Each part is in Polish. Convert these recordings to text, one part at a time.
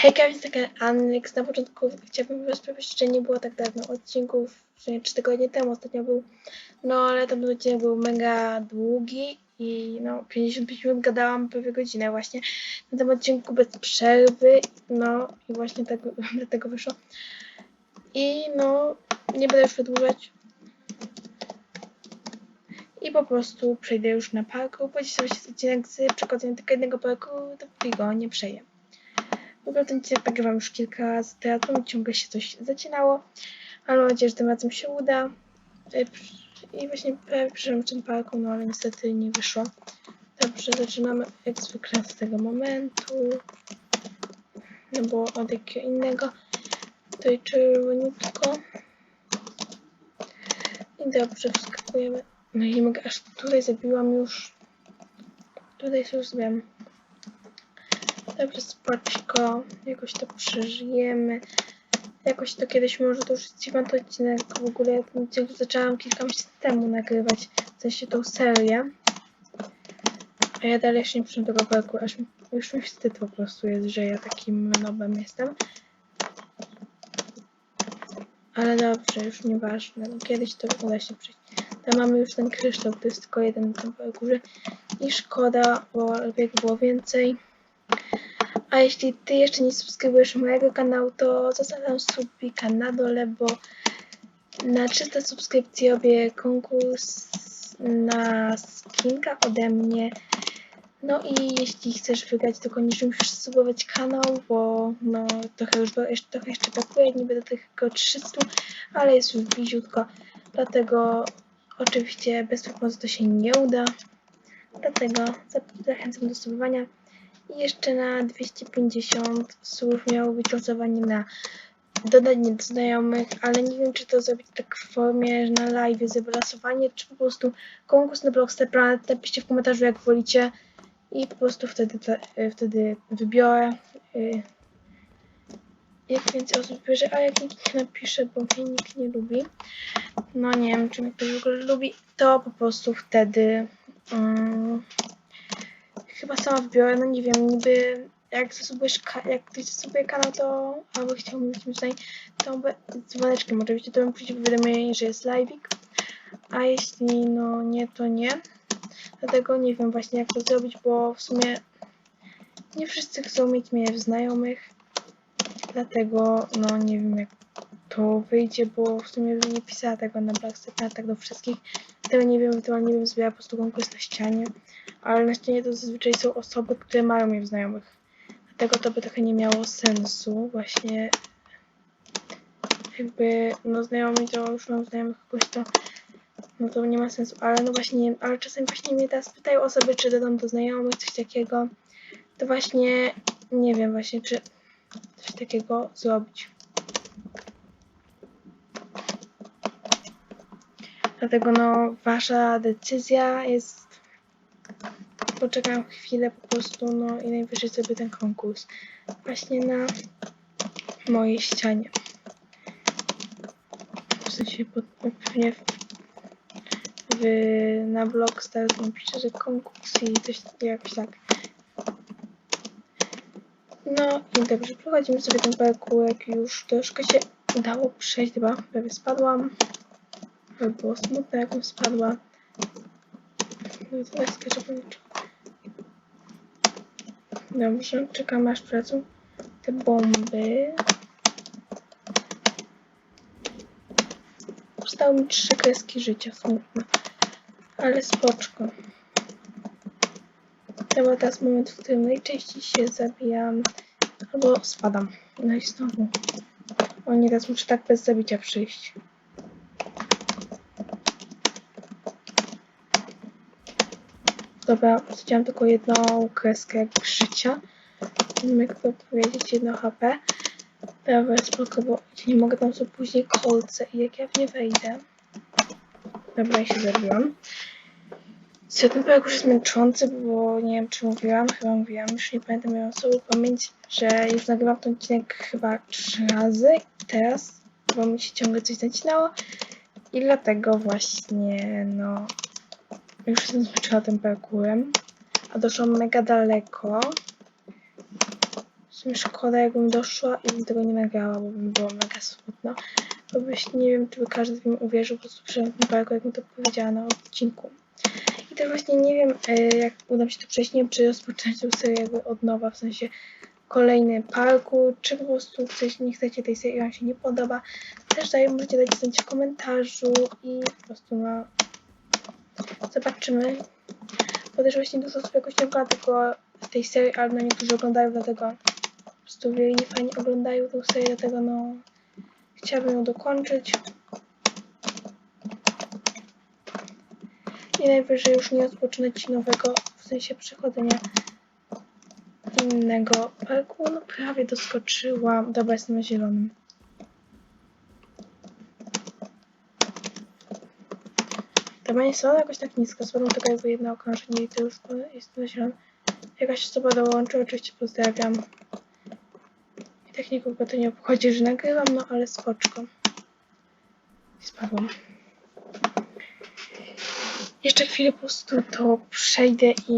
Hejka, jest taka Annex. Na początku chciałabym was powiedzieć, że nie było tak dawno odcinków, w sumie 3 tygodnie temu ostatnio był. No ale ten odcinek był mega długi i no 55 minut gadałam prawie godzinę właśnie na tym odcinku bez przerwy. No i właśnie tak dlatego wyszło. I no nie będę już przedłużać. I po prostu przejdę już na parku. Sobie się odcinek z przykładem tylko jednego parku, dopóki go nie przeję. W ogóle ten odcinek nagrywam już kilka razy teatru, ciągle się coś zaczynało, ale mam nadzieję, że tym razem się uda. E, I właśnie w tym parku, no ale niestety nie wyszło. Dobrze, zaczynamy jak zwykle z tego momentu. No bo od jakiego innego. Tutaj czerwoniutko. I dobrze, wskakujemy. No i mogę, aż tutaj zabiłam już. Tutaj się już. Dobrze, spoczko. Jakoś to przeżyjemy. Jakoś to kiedyś może to już dziewiąty odcinek. W ogóle ja ten odcinek zaczęłam kilka miesięcy temu nagrywać. W sensie tą serię. A ja dalej jeszcze nie przyszłam tego parku, aż już mi wstyd po prostu jest, że ja takim nobem jestem. Ale dobrze, już nieważne. No, kiedyś to uda się przejść. Tam mamy już ten kryształ, to jest tylko jeden na parkurze. I szkoda, bo by było więcej. A jeśli ty jeszcze nie subskrybujesz mojego kanału, to zostawiam subika na dole, bo na 300 subskrypcji robię konkurs na skinka ode mnie. No i jeśli chcesz wygrać, to koniecznie musisz subować kanał, bo no trochę już jeszcze, trochę jeszcze brakuje, niby do tego 300, ale jest już bliziutko. Dlatego oczywiście bez pomocy to się nie uda. Dlatego zachęcam do subowania. I jeszcze na 250 słów miało być losowanie na dodanie do znajomych, ale nie wiem, czy to zrobić tak w formie, na live zrobię losowanie, czy po prostu konkurs na Blockster Planet. Napiszcie w komentarzu, jak wolicie i po prostu wtedy, te, y, wtedy wybiorę. y, Jak więcej osób bierze, a jak nikt nie napisze, bo mnie nikt nie lubi, no nie wiem, czy mnie ktoś w ogóle lubi, to po prostu wtedy mm, chyba sama wybiorę, no nie wiem, niby jak zasubujesz, jak ktoś zasubuje kanał, to albo chciał mieć tutaj, to z dzwoneczkiem oczywiście, to bym przyjdzie powiadomienie, że jest live'ik, a jeśli no nie, to nie. Dlatego nie wiem właśnie jak to zrobić, bo w sumie nie wszyscy chcą mieć mnie w znajomych, dlatego no nie wiem jak to wyjdzie, bo w sumie bym nie pisała tego na Blackstep, tak do wszystkich, tego nie wiem, ewentualnie bym zrobiła po prostu konkurs na ścianie, ale na ścianie to zazwyczaj są osoby, które mają mnie w znajomych. Dlatego to by trochę nie miało sensu. Właśnie jakby no znajomi to już mam znajomych kogoś to no to nie ma sensu, ale no właśnie, ale czasem właśnie mnie teraz pytają osoby, czy dodam do znajomych coś takiego, to właśnie nie wiem właśnie, czy coś takiego zrobić. Dlatego no wasza decyzja jest poczekam chwilę po prostu, no i najwyżej sobie ten konkurs właśnie na mojej ścianie. W sensie pod, pewnie w, w, na blog stars napiszę, że konkurs i coś jakoś tak. No i dobrze, prowadzimy sobie ten parkurek już troszkę się udało przejść, chyba prawie spadłam. Ale było smutne, jakbym spadła. No i teraz skaczę po. Dobrze, czekam aż wlecą te bomby. Zostały mi trzy kreski życia, smutno. Ale spoczko. Był teraz moment, w którym najczęściej się zabijam. Albo spadam. No i znowu. O nie, teraz muszę tak bez zabicia przyjść. Dobra, chciałam tylko jedną kreskę życia. Nie wiem jak to powiedzieć, jedno HP. Dobra, spoko, bo nie mogę tam są później kolce i jak ja w nie wejdę. Dobra, ja się zabiłam. Co ten projekt już jest męczący, bo nie wiem czy mówiłam, chyba mówiłam, już nie pamiętam, miałam sobie pamięć, że już nagrywam ten odcinek chyba trzy razy i teraz, bo mi się ciągle coś zacinało i dlatego właśnie, no, już jestem zmęczona tym parkurem, a doszłam mega daleko. W sumie szkoda, jakbym doszła i bym tego nie nagrała, bo bym było mega smutno. Bo byś, nie wiem, czy by każdy mi uwierzył po prostu przy tym parku, jak mi to powiedziała na odcinku. I też właśnie nie wiem, e, jak uda mi się to przejść, nie wiem, czy rozpocząć tę serię jakby od nowa, w sensie kolejny parku, czy po prostu chcecie, nie chcecie tej serii, wam się nie podoba. Też daję, możecie dać znać w komentarzu i po prostu no zobaczymy. Bo też właśnie dużo osób jakoś nie ogląda tylko tej serii, ale no niektórzy oglądają, dlatego po prostu nie fajnie oglądają tę serię, dlatego no chciałabym ją dokończyć. I najwyżej już nie rozpocznę ci nowego, w sensie przechodzenia innego parku. No prawie doskoczyłam. Dobra, jestem na zielonym. Dobra, nie są jakoś tak nisko, spadło tylko jakby jedno okrążenie i to jest na zielonym. Jakaś osoba dołączy, oczywiście pozdrawiam. I tak nikogo to nie obchodzi, że nagrywam, no ale spoczko. I spadłam. Jeszcze chwilę po prostu to przejdę i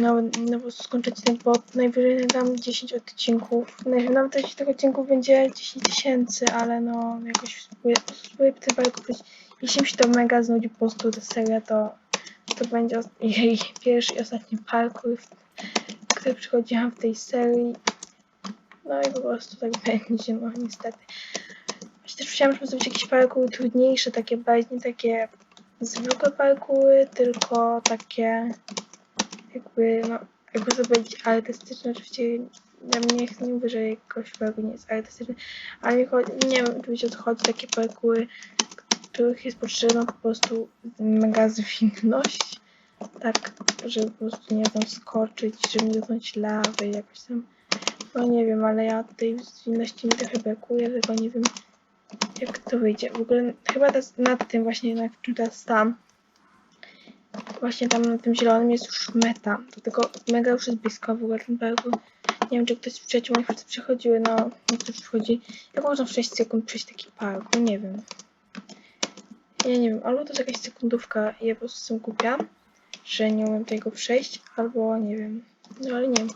no, no po skończę odcinek, bo najwyżej dam 10 odcinków. Najwyżej nawet jeśli tych odcinków będzie 10 tysięcy, ale no jakoś spróbuję, spróbuję bajku być. Jeśli mi się to mega znudzi po prostu ta seria, to to będzie jej pierwszy i ostatni parkour, który przychodziłam w tej serii. No i po prostu tak będzie, no niestety. Właśnie też chciałam, żeby zrobić jakieś parkour trudniejsze, takie bardziej nie takie zwykłe parkury, tylko takie jakby, no, jakby to powiedzieć artystyczne, oczywiście ja nie, chcę- nie mówię, że jakoś parkour nie jest artystyczny, ale mi chodzi, nie wiem, oczywiście o co chodzi, takie parkury, których jest potrzebna po prostu mega zwinność, tak, żeby po prostu nie tam skoczyć, żeby nie dotknąć lawy, jakoś tam, no nie wiem, ale ja tej zwinności mi trochę brakuje, tylko nie wiem, jak to wyjdzie. W ogóle chyba teraz nad tym właśnie, na czym teraz stałam, właśnie tam na tym zielonym jest już meta. Do tego mega już jest blisko w ogóle ten parkour. Nie wiem, czy ktoś z przyjaciół moich przechodziły, no niektórzy przychodzi. Jak można w 6 sekund przejść taki parkour? Nie wiem. Ja nie wiem, albo to jest jakaś sekundówka i ja po prostu jestem głupia, że nie umiem tego przejść, albo nie wiem. No ale nie wiem.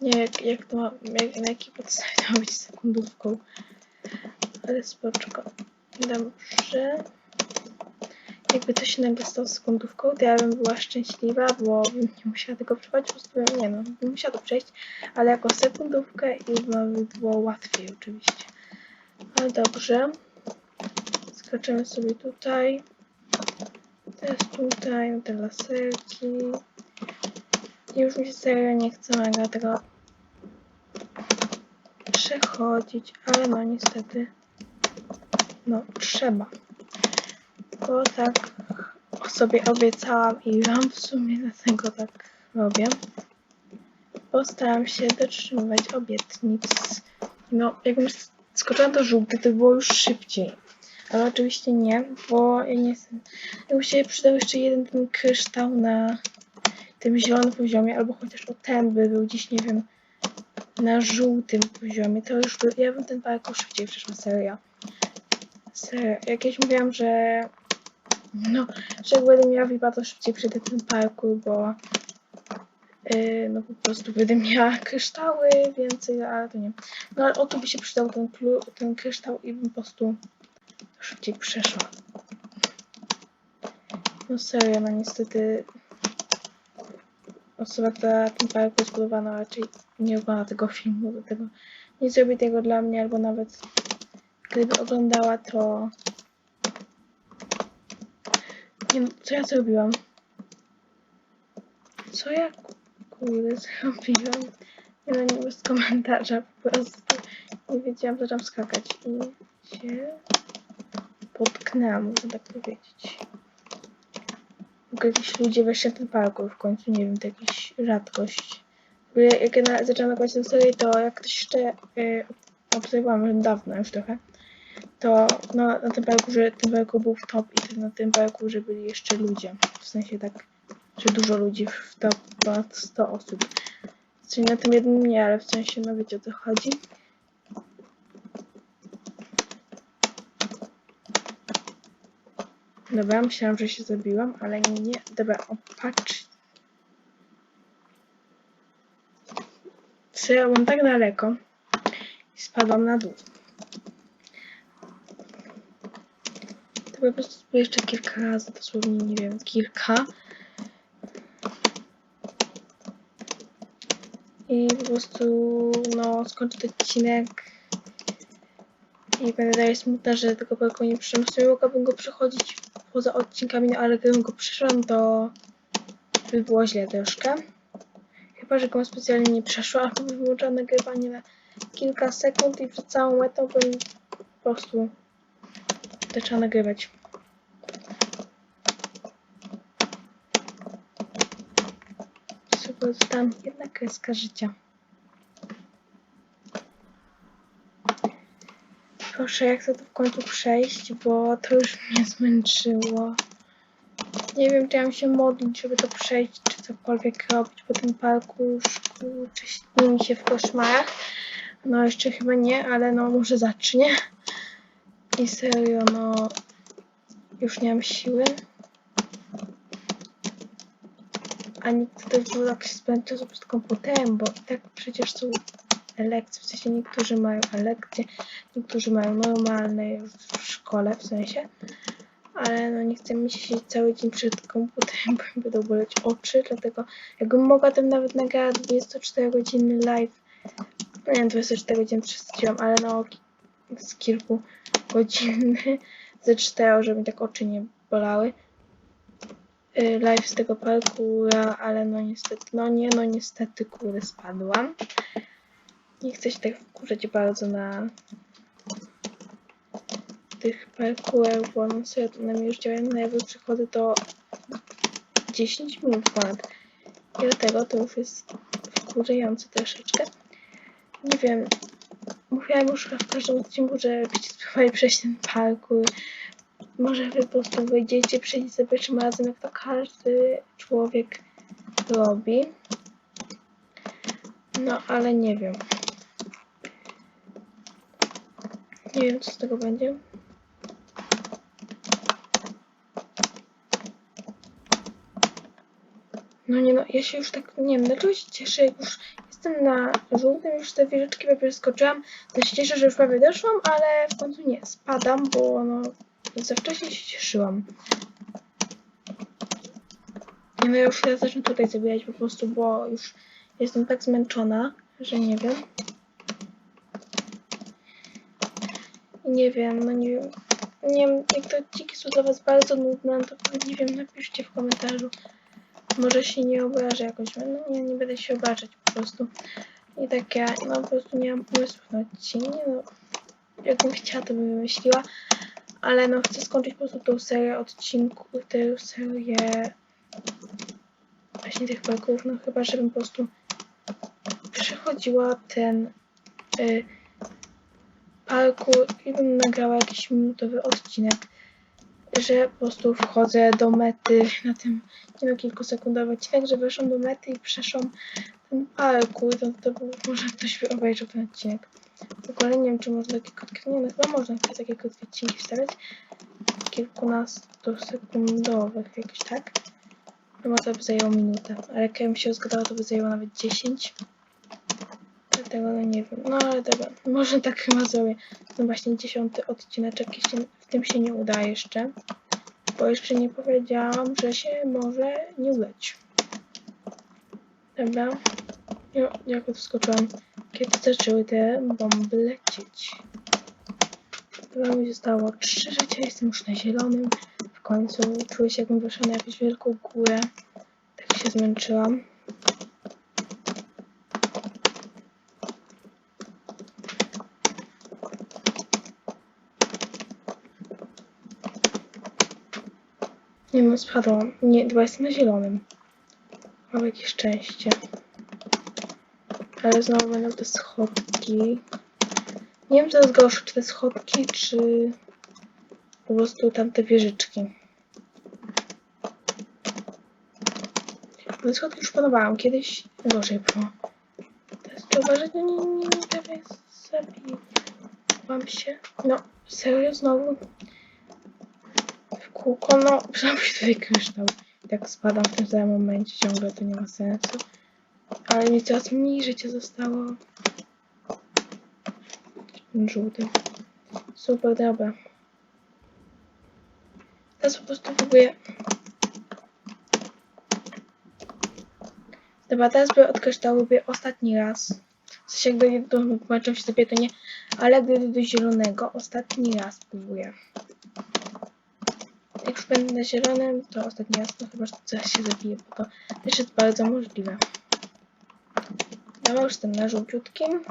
Nie jak, jak to ma, jak, na jakiej podstawie to ma być sekundówką. Ale spoczko. Dobrze. Jakby to się nagle stało sekundówką, to ja bym była szczęśliwa, bo bym nie musiała tego przechodzić, po prostu nie no, bym musiała to przejść, ale jako sekundówkę i by było łatwiej oczywiście. Ale dobrze. Skaczemy sobie tutaj. Teraz tutaj, te laserki. Już mi się serio nie chce mega tego przechodzić, ale no niestety no trzeba. Bo tak sobie obiecałam i wam w sumie dlatego tak robię. Postaram się dotrzymywać obietnic. No, jakbym skoczyła do żółty, to było już szybciej. Ale oczywiście nie, bo ja nie jestem. Jakby się przydał jeszcze jeden ten kryształ na tym zielonym poziomie, albo chociaż o ten by był gdzieś, nie wiem, na żółtym poziomie, to już by, ja bym ten parkour szybciej przeszła, serio. Serio, jakieś mówiłam, że no, że jak będę miała VIPa, to szybciej przejdę ten parkour, bo yy, no po prostu będę miała kryształy więcej, ale to nie. No ale o to by się przydał ten, ten kryształ i bym po prostu szybciej przeszła. No serio, no niestety osoba, która ten parkour zbudowana raczej nie ogląda tego filmu, dlatego nie zrobi tego dla mnie, albo nawet gdyby oglądała, to nie wiem, co ja zrobiłam? Co ja kurde zrobiłam? Nie no, nie bez komentarza, po prostu nie wiedziałam, co tam skakać i się potknęłam, można tak powiedzieć. W ogóle jakieś ludzie weszli na ten parkour w końcu, nie wiem, to jakaś rzadkość. W ogóle jak ja na, zaczęłam nagrywać tę serię, to jak ktoś jeszcze yy, obserwowałam dawno już trochę, to no, na tym parkurze, ten parkour był w top i na tym parkurze byli jeszcze ludzie. W sensie tak, że dużo ludzi w top, ponad 100 osób. Czyli na tym jednym nie, ale w sensie, no wiecie o co chodzi. Dobra, myślałam, że się zabiłam, ale nie. Dobra, o patrz. Byłam tak daleko i spadłam na dół. To po prostu było jeszcze kilka razy, dosłownie nie wiem, kilka. I po prostu, no, skończę ten odcinek. I będę dalej smutna, że tego parku nie przyszłam. W sumie mogłabym go przechodzić poza odcinkami, no ale gdybym go przyszłam, to by było źle troszkę. Chyba, że go specjalnie nie przeszła, albo bym wyłączyła nagrywanie na kilka sekund i przed całą metą bym po prostu zaczęła nagrywać. Super, tam jedna kreska życia. Proszę, jak to w końcu przejść, bo to już mnie zmęczyło. Nie wiem, czy ja mam się modlić, żeby to przejść, czy cokolwiek robić po tym parku już kurczę, śni mi się w koszmarach. No jeszcze chyba nie, ale no może zacznie. I serio, no już nie mam siły. A chcę też było tak się czasu przed komputerem, bo tak przecież są lekcje, w sensie niektórzy mają lekcje, niektórzy mają normalne już w szkole, w sensie. Ale no nie chce mi się siedzieć cały dzień przed komputerem, bo mi będą boleć oczy, dlatego jakbym mogła tam nawet nagrać 24 godziny live, no nie wiem, 24 godziny przesadziłam, ale no z kilku godzin ze 4, żeby mi tak oczy nie bolały. Y, Live z tego parku, ja, ale no niestety, no nie, no niestety, kurde, spadłam. Nie chcę się tak wkurzać bardzo na tych parkurach, bo no serio, to na mnie już działają nerwy, przychodzę to 10 minut ponad. I dlatego to już jest wkurzające troszeczkę. Nie wiem, mówiłam już w każdym odcinku, że byście spróbowali przejść ten parkour. Może wy po prostu wyjdziecie, przejdziecie za pierwszym razem, jak to każdy człowiek robi. No, ale nie wiem. Nie wiem, co z tego będzie. No nie no, ja się już tak, nie wiem, dlaczego się cieszę, jak już jestem na żółtym, już te wieżyczki prawie skoczyłam, to się cieszę, że już prawie doszłam, ale w końcu nie, spadam, bo no, za wcześnie się cieszyłam. Nie no, ja już ja zacznę tutaj zabijać po prostu, bo już jestem tak zmęczona, że nie wiem. Nie wiem, no nie wiem. Nie wiem, jak te odcinki są dla was bardzo nudne, to nie wiem, napiszcie w komentarzu. Może się nie obrażę jakoś, no nie, nie będę się obrażać po prostu. I tak ja, no po prostu nie mam pomysłów na odcinek, no. Jakbym chciała, to bym wymyśliła. Ale no, chcę skończyć po prostu tą serię odcinków, tę serię właśnie tych parków, no chyba, żebym po prostu przechodziła ten y, parkour i bym nagrała jakiś minutowy odcinek, że po prostu wchodzę do mety na tym, nie wiem, kilkusekundowy odcinek, że weszłam do mety i przeszłam ten parkour, to, to był, może ktoś by obejrzał ten odcinek. W ogóle nie wiem, czy można takie krótkie, nie no chyba można takie krótkie odcinki wstawiać, kilkunastosekundowych jakoś tak. No to by zajęło minutę, ale jak ja bym się zgadała, to by zajęło nawet 10. Dlatego no nie wiem. No ale dobra, może tak chyba zrobię. No właśnie dziesiąty odcineczek, jeśli w tym się nie uda jeszcze. Bo jeszcze nie powiedziałam, że się może nie udać. Dobra. Jo, jak odskoczyłam. Kiedy zaczęły te bomby lecieć. Dobra, mi zostało trzy życia, jestem już na zielonym. W końcu czuję się jakbym weszła na jakąś wielką górę. Tak się zmęczyłam. Nie no, spadłam. Nie, chyba jestem na zielonym. Mam jakieś szczęście. Ale znowu będą te schodki. Nie wiem co jest gorsze, czy te schodki, czy po prostu tamte wieżyczki. Te schodki już planowałam. Kiedyś gorzej było. Teraz trzeba uważać, no nie, nie, nie, prawie zabiłam się. No, serio znowu w kółko, no, się tutaj kryształ. I tak spadam w tym samym momencie, ciągle to nie ma sensu. Ale mi coraz mniej życia zostało. Żółty. Super, dobra. Teraz po prostu próbuję... Dobra, teraz by od kryształu lubię ostatni raz. W sensie jak dojdę do tłumaczą się sobie to nie, ale jak dojdę do zielonego, ostatni raz próbuję. Jak już na zielonym, to ostatni raz, to chyba że coś się zabije, bo to też jest bardzo możliwe. Dobra, już jestem na żółciutkim.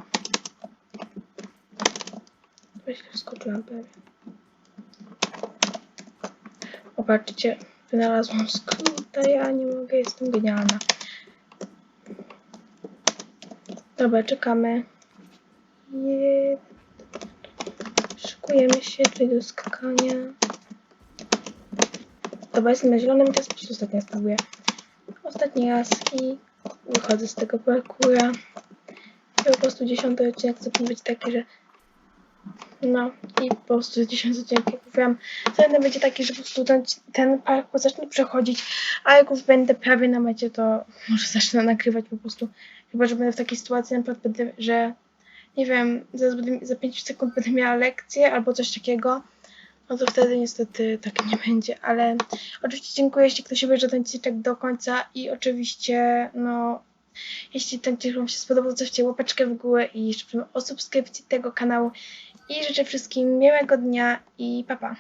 Właśnie wskoczyłam pewnie. Popatrzcie, wynalazłam skrót, a ja nie mogę, jestem genialna. Dobra, czekamy. Je... Szykujemy się, czyli do skakania. Dobra, jestem na zielonym, teraz po prostu ostatni raz spróbuję. Ostatni raz i wychodzę z tego parkura. I po prostu dziesiąty odcinek chce być taki, że no i po prostu dziesiąty odcinek, jak mówiłam, ten będzie taki, że po prostu ten, ten zacznę przechodzić, a jak już będę prawie na mecie, to może zacznę nagrywać po prostu. Chyba, że będę w takiej sytuacji, na przykład że nie wiem, zaraz będę, za 5 sekund będę miała lekcję albo coś takiego, no to wtedy niestety tak nie będzie, ale oczywiście dziękuję, jeśli ktoś obejrzy ten odcinek do końca i oczywiście, no, jeśli ten odcinek Wam się spodobał, zostawcie łapeczkę w górę i życzę o subskrypcji tego kanału i życzę wszystkim miłego dnia i pa pa.